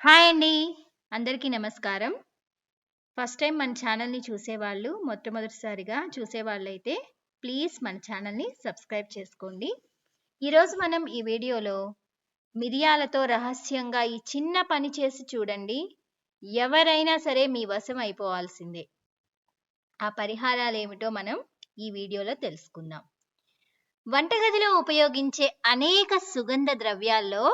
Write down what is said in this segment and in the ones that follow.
Hi అండి. అందరికీ నమస్కారం. ఫస్ట్ టైం మన ఛానల్ని చూసేవాళ్ళు మొట్టమొదటిసారిగా చూసేవాళ్ళైతే ప్లీజ్ మన ఛానల్ని సబ్స్క్రైబ్ చేసుకోండి. ఈరోజు మనం ఈ వీడియోలో మిరియాలతో రహస్యంగా ఈ చిన్న పని చేసి చూడండి. ఎవరైనా సరే మీ వశం అయిపోవాల్సిందే. ఆ పరిహారాలు ఏమిటో మనం ఈ వీడియోలో తెలుసుకుందాం. వంటగదిలో ఉపయోగించే అనేక సుగంధ ద్రవ్యాల్లో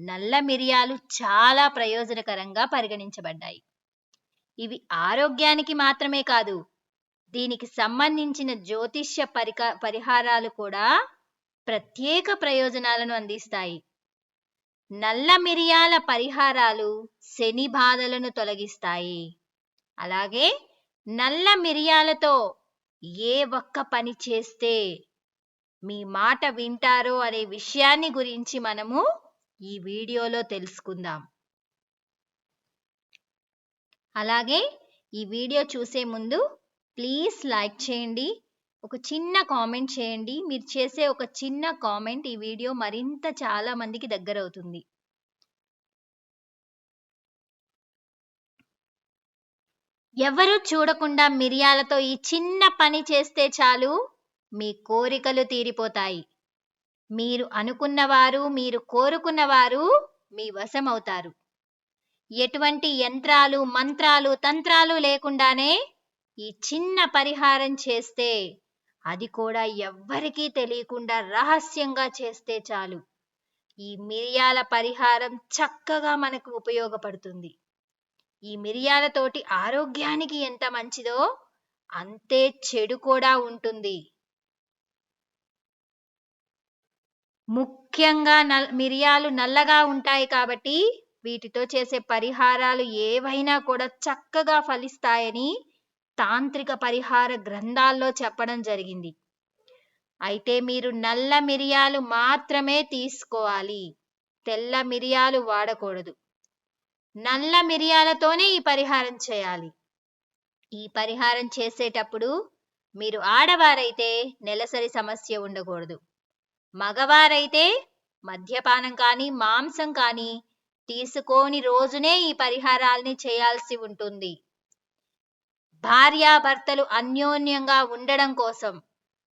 నల్ల మిరియాలు చాలా ప్రయోజనకరంగా పరిగణించబడ్డాయి. ఇవి ఆరోగ్యానికి మాత్రమే కాదు దీనికి సంబంధించిన జ్యోతిష్య పరిక పరిహారాలు కూడా ప్రత్యేక ప్రయోజనాలను అందిస్తాయి. నల్ల మిరియాల పరిహారాలు శని బాధలను తొలగిస్తాయి. అలాగే నల్ల మిరియాలతో ఏ ఒక్క పని చేస్తే మీ మాట వింటారో అనే విషయాన్ని గురించి మనము ఈ వీడియోలో తెలుసుకుందాం. అలాగే ఈ వీడియో చూసే ముందు ప్లీజ్ లైక్ చేయండి ఒక చిన్న కామెంట్ చేయండి. మీరు చేసే ఒక చిన్న కామెంట్ ఈ వీడియో మరింత చాలా మందికి దగ్గర అవుతుంది. ఎవరు చూడకుండా మిరియాలతో ఈ చిన్న పని చేస్తే చాలు మీ కోరికలు తీరిపోతాయి. మీరు అనుకున్నవారు మీరు కోరుకున్నవారు మీ వశమవుతారు. ఎటువంటి యంత్రాలు మంత్రాలు తంత్రాలు లేకుండానే ఈ చిన్న పరిహారం చేస్తే అది కూడా ఎవ్వరికీ తెలియకుండా రహస్యంగా చేస్తే చాలు. ఈ మిరియాల పరిహారం చక్కగా మనకు ఉపయోగపడుతుంది. ఈ మిరియాలతోటి ఆరోగ్యానికి ఎంత మంచిదో అంతే చెడు కూడా ఉంటుంది. ముఖ్యంగా నల్ మిరియాలు నల్లగా ఉంటాయి కాబట్టి వీటితో చేసే పరిహారాలు ఏవైనా కూడా చక్కగా ఫలిస్తాయని తాంత్రిక పరిహార గ్రంథాల్లో చెప్పడం జరిగింది. అయితే మీరు నల్ల మిరియాలు మాత్రమే తీసుకోవాలి. తెల్ల మిరియాలు వాడకూడదు. నల్ల మిరియాలతోనే ఈ పరిహారం చేయాలి. ఈ పరిహారం చేసేటప్పుడు మీరు ఆడవారైతే నెలసరి సమస్య ఉండకూడదు. మగవారైతే మద్యపానం కానీ మాంసం కానీ తీసుకోని రోజునే ఈ పరిహారాల్ని చేయాల్సి ఉంటుంది. భార్యాభర్తలు అన్యోన్యంగా ఉండడం కోసం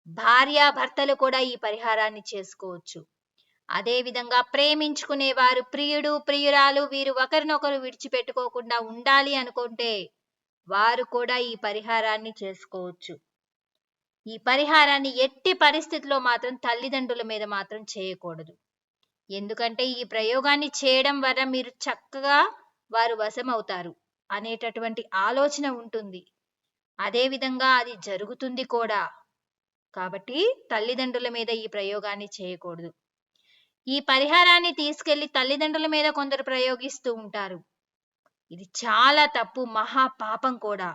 భార్యాభర్తలు కూడా ఈ పరిహారాన్ని చేసుకోవచ్చు. అదేవిధంగా ప్రేమించుకునేవారు ప్రియుడు ప్రియురాలు వీరు ఒకరినొకరు విడిచిపెట్టుకోకుండా ఉండాలి అనుకుంటే వారు కూడా ఈ పరిహారాన్ని చేసుకోవచ్చు. ఈ పరిహారాన్ని ఎట్టి పరిస్థితిలో మాత్రం తల్లిదండ్రుల మీద మాత్రం చేయకూడదు. ఎందుకంటే ఈ ప్రయోగాన్ని చేయడం వల్ల మీరు చక్కగా వారు వశమవుతారు అనేటటువంటి ఆలోచన ఉంటుంది. అదేవిధంగా అది జరుగుతుంది కూడా. కాబట్టి తల్లిదండ్రుల మీద ఈ ప్రయోగాన్ని చేయకూడదు. ఈ పరిహారాన్ని తీసుకెళ్ళి తల్లిదండ్రుల మీద కొందరు ప్రయోగిస్తూ ఉంటారు. ఇది చాలా తప్పు మహా పాపం కూడా.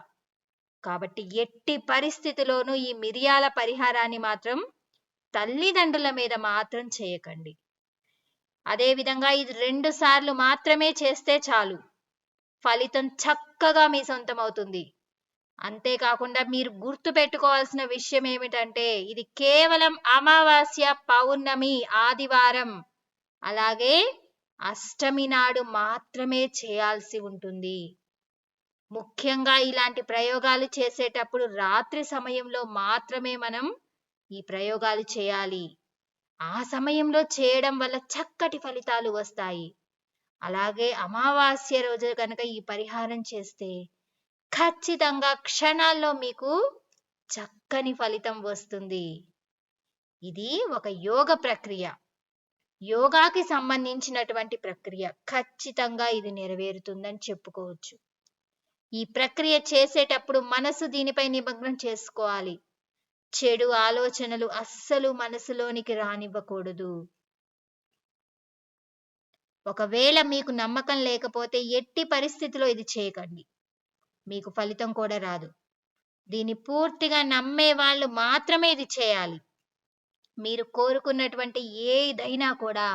కాబట్టి ఎట్టి పరిస్థితిలోనూ ఈ మిరియాల పరిహారాన్ని మాత్రం తల్లిదండ్రుల మీద మాత్రం చేయకండి. అదేవిధంగా ఇది రెండు సార్లు మాత్రమే చేస్తే చాలు. ఫలితం చక్కగా మీ సొంతం అవుతుంది అంతేకాకుండా మీరు గుర్తు పెట్టుకోవాల్సిన విషయం ఏమిటంటే ఇది కేవలం అమావాస్య పౌర్ణమి ఆదివారం. అలాగే అష్టమి నాడు మాత్రమే చేయాల్సి ఉంటుంది. ముఖ్యంగా ఇలాంటి ప్రయోగాలు చేసేటప్పుడు రాత్రి సమయంలో మాత్రమే మనం ఈ ప్రయోగాలు చేయాలి. ఆ సమయంలో చేయడం వల్ల చక్కటి ఫలితాలు వస్తాయి. అలాగే అమావాస్య రోజు కనుక ఈ పరిహారం చేస్తే ఖచ్చితంగా క్షణాల్లో మీకు చక్కని ఫలితం వస్తుంది. ఇది ఒక యోగ ప్రక్రియ. యోగాకి సంబంధించినటువంటి ప్రక్రియ ఖచ్చితంగా ఇది నెరవేరుతుందని చెప్పుకోవచ్చు. ఈ ప్రక్రియ చేసేటప్పుడు మనసు దీనిపై నిమగ్నం చేసుకోవాలి. చెడు ఆలోచనలు అస్సలు మనసులోనికి రానివ్వకూడదు. ఒకవేళ మీకు నమ్మకం లేకపోతే ఎట్టి పరిస్థితిలో ఇది చేయకండి. మీకు ఫలితం కూడా రాదు. దీన్ని పూర్తిగా నమ్మే వాళ్ళు మాత్రమే ఇది చేయాలి. మీరు కోరుకున్నటువంటి ఏదైనా కూడా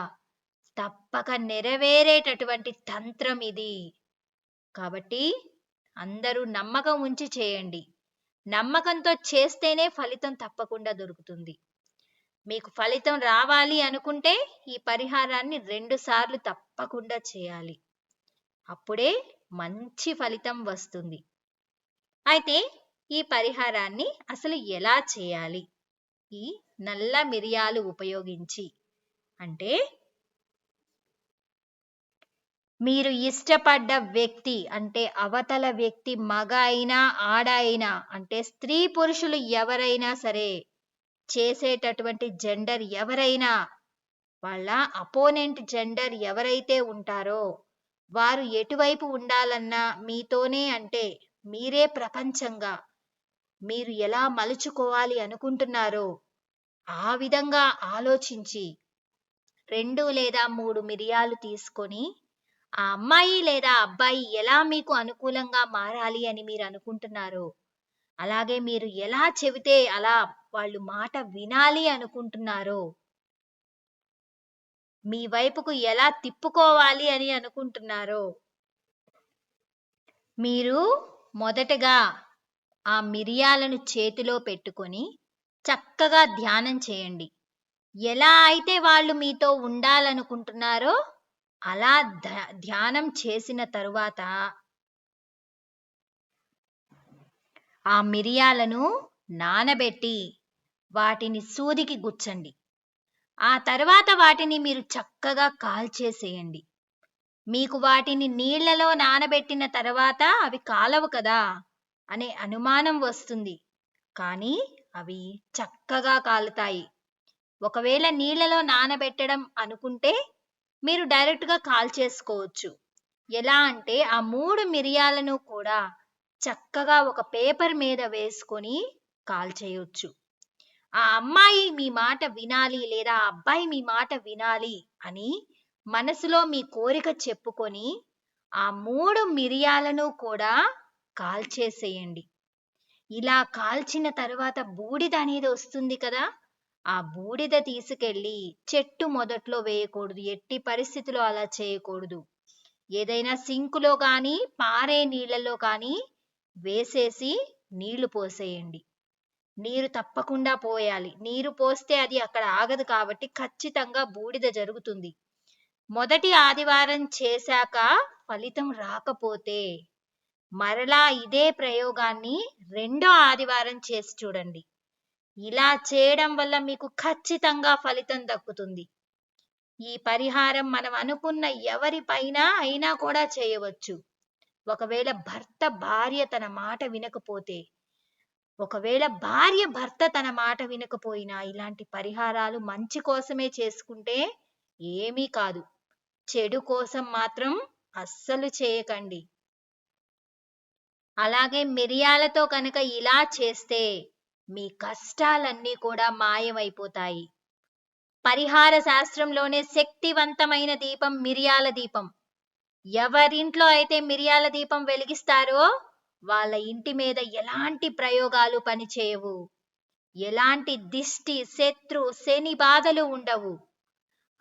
తప్పక నెరవేరేటటువంటి తంత్రం ఇది. కాబట్టి అందరూ నమ్మకం ఉంచి చేయండి. నమ్మకంతో చేస్తేనే ఫలితం తప్పకుండా దొరుకుతుంది. మీకు ఫలితం రావాలి అనుకుంటే ఈ పరిహారాన్ని రెండు సార్లు తప్పకుండా చేయాలి. అప్పుడే మంచి ఫలితం వస్తుంది. అయితే ఈ పరిహారాన్ని అసలు ఎలా చేయాలి? ఈ నల్ల మిరియాలు ఉపయోగించి. అంటే మీరు ఇష్టపడ్డ వ్యక్తి అంటే అవతల వ్యక్తి మగ అయినా ఆడ అయినా అంటే స్త్రీ పురుషులు ఎవరైనా సరే చేసేటటువంటి జెండర్ ఎవరైనా వాళ్ళ అపోనెంట్ జెండర్ ఎవరైతే ఉంటారో వారు ఎటువైపు ఉండాలన్నా మీతోనే అంటే మీరే ప్రపంచంగా మీరు ఎలా మలుచుకోవాలి అనుకుంటున్నారో ఆ విధంగా ఆలోచించి రెండు లేదా మూడు మిరియాలు తీసుకొని ఆ అమ్మాయి లేదా అబ్బాయి ఎలా మీకు అనుకూలంగా మారాలి అని మీరు అనుకుంటున్నారో? అలాగే మీరు ఎలా చెబితే అలా వాళ్ళు మాట వినాలి అనుకుంటున్నారో? మీ వైపుకు ఎలా తిప్పుకోవాలి అని అనుకుంటున్నారో? మీరు మొదటగా ఆ మిరియాలను చేతిలో పెట్టుకొని చక్కగా ధ్యానం చేయండి. ఎలా అయితే వాళ్ళు మీతో ఉండాలనుకుంటున్నారో అలా ధ్యానం చేసిన తరువాత ఆ మిరియాలను నానబెట్టి వాటిని సూదికి గుచ్చండి. ఆ తర్వాత వాటిని మీరు చక్కగా కాల్చేసేయండి. మీకు వాటిని నీళ్ళలో నానబెట్టిన తర్వాత అవి కాలవు కదా అనే అనుమానం వస్తుంది. కానీ అవి చక్కగా కాలుతాయి. ఒకవేళ నీళ్ళలో నానబెట్టడం అనుకుంటే మీరు డైరెక్ట్గా కాల్ చేసుకోవచ్చు. ఎలా అంటే ఆ మూడు మిరియాలను కూడా చక్కగా ఒక పేపర్ మీద వేసుకొని కాల్ చేయొచ్చు. ఆ అమ్మాయి మీ మాట వినాలి లేదా ఆ అబ్బాయి మీ మాట వినాలి అని మనసులో మీ కోరిక చెప్పుకొని ఆ మూడు మిరియాలను కూడా కాల్చేసేయండి ఇలా కాల్చిన తర్వాత బూడిద అనేది వస్తుంది కదా? ఆ బూడిద తీసుకెళ్ళి చెట్టు మొదట్లో వేయకూడదు. ఎట్టి పరిస్థితిలో అలా చేయకూడదు. ఏదైనా సింకులో కానీ పారే నీళ్ళలో కానీ వేసేసి నీళ్ళు పోసేయండి. నీరు తప్పకుండా పోయాలి. నీరు పోస్తే అది అక్కడ ఆగదు కాబట్టి ఖచ్చితంగా బూడిద జరుగుతుంది. మొదటి ఆదివారం చేశాక ఫలితం రాకపోతే మరలా ఇదే ప్రయోగాన్ని రెండో ఆదివారం చేసి చూడండి. ఇలా చేయడం వల్ల మీకు ఖచ్చితంగా ఫలితం దక్కుతుంది. ఈ పరిహారం మనం అనుకున్న ఎవరిపైన అయినా కూడా చేయవచ్చు. ఒకవేళ భర్త భార్య తన మాట వినకపోతే ఒకవేళ భార్య భర్త తన మాట వినకపోయినా ఇలాంటి పరిహారాలు మంచి కోసమే చేసుకుంటే ఏమీ కాదు. చెడు కోసం మాత్రం అస్సలు చేయకండి. అలాగే మిరియాలతో కనుక ఇలా చేస్తే మీ కష్టాలన్నీ కూడా మాయమైపోతాయి. పరిహార శాస్త్రంలోనే శక్తివంతమైన దీపం మిరియాల దీపం. ఎవరింట్లో అయితే మిరియాల దీపం వెలిగిస్తారో వాళ్ళ ఇంటి మీద ఎలాంటి ప్రయోగాలు పనిచేయవు. ఎలాంటి దిష్టి శత్రు శని బాధలు ఉండవు.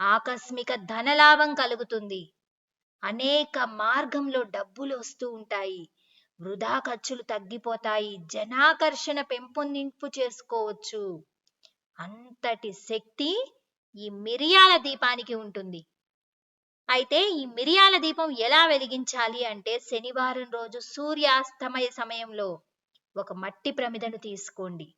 ఆకస్మిక ధనలాభం కలుగుతుంది. అనేక మార్గంలో డబ్బులు వస్తూ ఉంటాయి. వృధా ఖర్చులు తగ్గిపోతాయి. జనాకర్షణ పెంపొందింపు చేసుకోవచ్చు. అంతటి శక్తి ఈ మిరియాల దీపానికి ఉంటుంది. అయితే ఈ మిరియాల దీపం ఎలా వెలిగించాలి అంటే శనివారం రోజు సూర్యాస్తమయ సమయంలో ఒక మట్టి ప్రమిదను తీసుకోండి.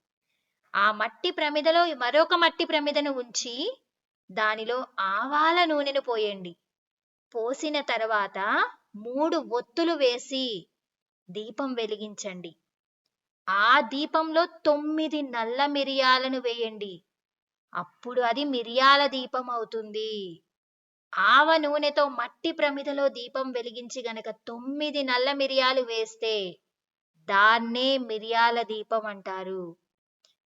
ఆ మట్టి ప్రమిదలో మరొక మట్టి ప్రమిదను ఉంచి దానిలో ఆవాల నూనెను పోయండి. పోసిన తర్వాత మూడు ఒత్తులు వేసి దీపం వెలిగించండి. ఆ దీపంలో తొమ్మిది నల్ల మిరియాలను వేయండి. అప్పుడు అది మిరియాల దీపం అవుతుంది. ఆవ నూనెతో మట్టి ప్రమిదలో దీపం వెలిగించి గనక తొమ్మిది నల్ల మిరియాలు వేస్తే దాన్నే మిరియాల దీపం అంటారు.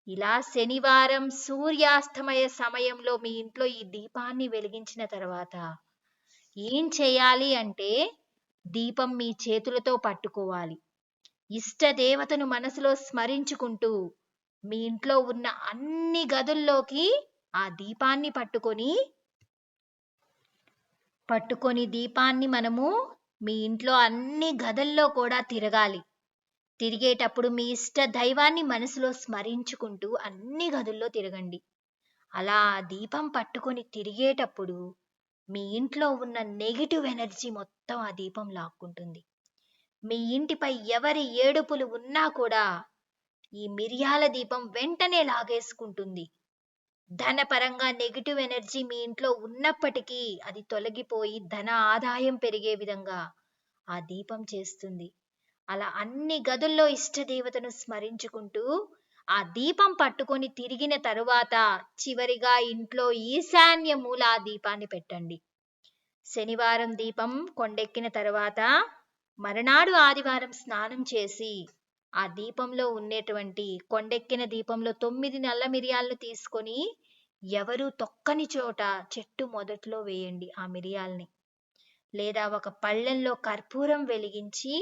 ఇలా శనివారం సూర్యాస్తమయ సమయంలో మీ ఇంట్లో ఈ దీపాన్ని వెలిగించిన తర్వాత ఏం చేయాలి అంటే దీపం మీ చేతులతో పట్టుకోవాలి. ఇష్ట దేవతను మనసులో స్మరించుకుంటూ మీ ఇంట్లో ఉన్న అన్ని గదుల్లోకి ఆ దీపాన్ని పట్టుకొని పట్టుకొని దీపాన్ని మనము మీ ఇంట్లో అన్ని గదుల్లో కూడా తిరగాలి. తిరిగేటప్పుడు మీ ఇష్ట దైవాన్ని మనసులో స్మరించుకుంటూ అన్ని గదుల్లో తిరగండి. అలా దీపం పట్టుకొని తిరిగేటప్పుడు మీ ఇంట్లో ఉన్న నెగిటివ్ ఎనర్జీ మొత్తం ఆ దీపం లాక్కుంటుంది. మీ ఇంటిపై ఎవరి ఏడుపులు ఉన్నా కూడా ఈ మిరియాల దీపం వెంటనే లాగేసుకుంటుంది. ధనపరంగా నెగిటివ్ ఎనర్జీ మీ ఇంట్లో ఉన్నప్పటికీ అది తొలగిపోయి ధన ఆదాయం పెరిగే విధంగా ఆ దీపం చేస్తుంది. అలా అన్ని గదుల్లో ఇష్టదేవతను స్మరించుకుంటూ ఆ దీపం పట్టుకొని తిరిగిన తరువాత చివరిగా ఇంట్లో ఈశాన్య మూల ఆ దీపాన్ని పెట్టండి. శనివారం దీపం కొండెక్కిన తరువాత మరునాడు ఆదివారం స్నానం చేసి ఆ దీపంలో ఉండేటువంటి కొండెక్కిన దీపంలో తొమ్మిది నల్ల మిరియాలను తీసుకొని ఎవరు తొక్కని చోట చెట్టు మొదట్లో వేయండి ఆ మిరియాల్ని. లేదా ఒక పళ్ళెంలో కర్పూరం వెలిగించి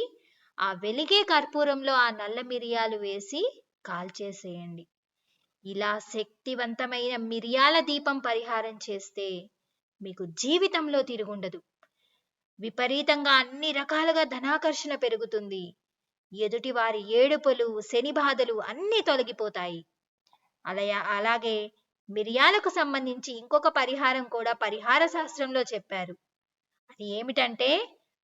ఆ వెలిగే కర్పూరంలో ఆ నల్ల మిరియాలు వేసి కాల్చేసేయండి ఇలా శక్తివంతమైన మిరియాల దీపం పరిహారం చేస్తే మీకు జీవితంలో తిరుగుండదు. విపరీతంగా అన్ని రకాలుగా ధనాకర్షణ పెరుగుతుంది. ఎదుటి వారి ఏడుపులు శని బాధలు అన్నీ తొలగిపోతాయి. అలా అలాగే మిరియాలకు సంబంధించి ఇంకొక పరిహారం కూడా పరిహార శాస్త్రంలో చెప్పారు. అది ఏమిటంటే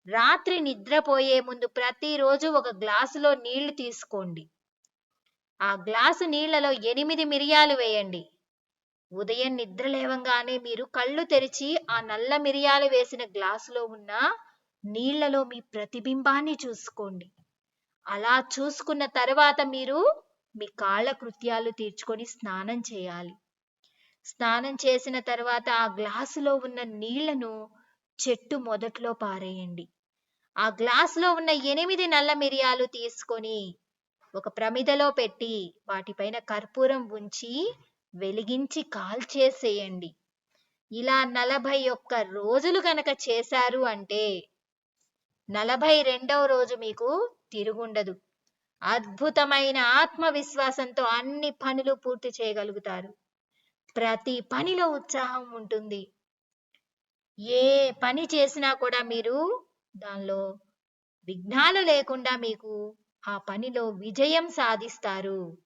రాత్రి నిద్రపోయే ముందు ప్రతిరోజు ఒక గ్లాసులో నీళ్ళు తీసుకోండి. ఆ గ్లాసు నీళ్ళలో ఎనిమిది మిరియాలు వేయండి. ఉదయం నిద్ర లేవంగానే మీరు కళ్ళు తెరిచి ఆ నల్ల మిరియాలు వేసిన గ్లాసులో ఉన్న నీళ్ళలో మీ ప్రతిబింబాన్ని చూసుకోండి. అలా చూసుకున్న తర్వాత మీరు మీ కాళ్ళ కృత్యాలు తీర్చుకొని స్నానం చేయాలి. స్నానం చేసిన తర్వాత ఆ గ్లాసులో ఉన్న నీళ్ళను చెట్టు మొదట్లో పారేయండి. ఆ గ్లాసులో ఉన్న ఎనిమిది నల్ల మిరియాలు తీసుకొని ఒక ప్రమిదలో పెట్టి వాటిపైన కర్పూరం ఉంచి వెలిగించి కాల్చేసేయండి. ఇలా నలభై ఒక్క రోజులు కనుక చేశారు అంటే నలభై రెండవ రోజు మీకు తిరుగుండదు. అద్భుతమైన ఆత్మవిశ్వాసంతో అన్ని పనులు పూర్తి చేయగలుగుతారు. ప్రతి పనిలో ఉత్సాహం ఉంటుంది. ఏ పని చేసినా కూడా మీరు దానిలో విఘ్నాలు లేకుండా మీకు ఆ పనిలో విజయం సాధిస్తారు.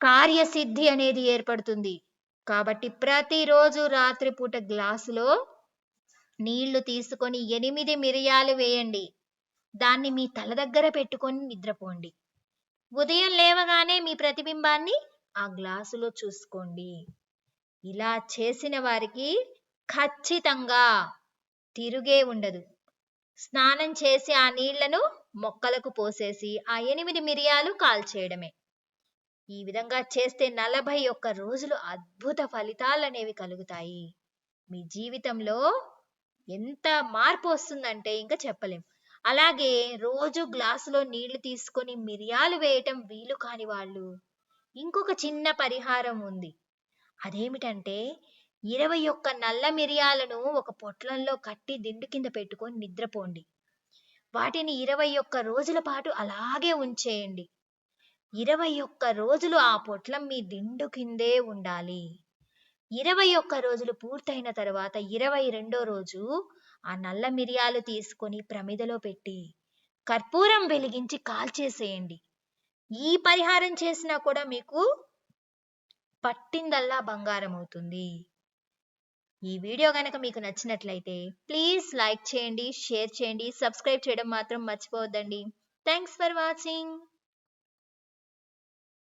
కార్యసిద్ధి అనేది ఏర్పడుతుంది. కాబట్టి ప్రతిరోజు రాత్రిపూట గ్లాసులో నీళ్ళు తీసుకొని ఎనిమిది మిరియాలు వేయండి. దాన్ని మీ తల దగ్గర పెట్టుకొని నిద్రపోండి. ఉదయం లేవగానే మీ ప్రతిబింబాన్ని ఆ గ్లాసులో చూసుకోండి. ఇలా చేసిన వారికి ఖచ్చితంగా తిరుగే ఉండదు. స్నానం చేసి ఆ నీళ్ళను మొక్కలకు పోసేసి ఆ ఎనిమిది మిరియాలు కాల్చేయడమే ఈ విధంగా చేస్తే నలభై ఒక్క రోజులు అద్భుత ఫలితాలు అనేవి కలుగుతాయి. మీ జీవితంలో ఎంత మార్పు వస్తుందంటే ఇంకా చెప్పలేం. అలాగే రోజు గ్లాసులో నీళ్ళు తీసుకొని మిరియాలు వేయటం వీలు కాని వాళ్ళు. ఇంకొక చిన్న పరిహారం ఉంది. అదేమిటంటే ఇరవై ఒక్క నల్ల మిరియాలను ఒక పొట్లంలో కట్టి దిండు కింద పెట్టుకొని నిద్రపోండి. వాటిని ఇరవై ఒక్క రోజుల పాటు అలాగే ఉంచేయండి. ఇరవై ఒక్క రోజులు ఆ పొట్లం మీ దిండు కిందే ఉండాలి. ఇరవై ఒక్క రోజులు పూర్తయిన తర్వాత ఇరవై రెండో రోజు ఆ నల్ల మిరియాలు తీసుకొని ప్రమిదలో పెట్టి కర్పూరం వెలిగించి కాల్చేసేయండి. ఈ పరిహారం చేసినా కూడా మీకు పట్టిందల్లా బంగారం అవుతుంది ఈ వీడియో కనుక మీకు నచ్చినట్లయితే ప్లీజ్ లైక్ చేయండి షేర్ చేయండి సబ్స్క్రైబ్ చేయడం మాత్రం మర్చిపోవద్దండి. Thanks for watching.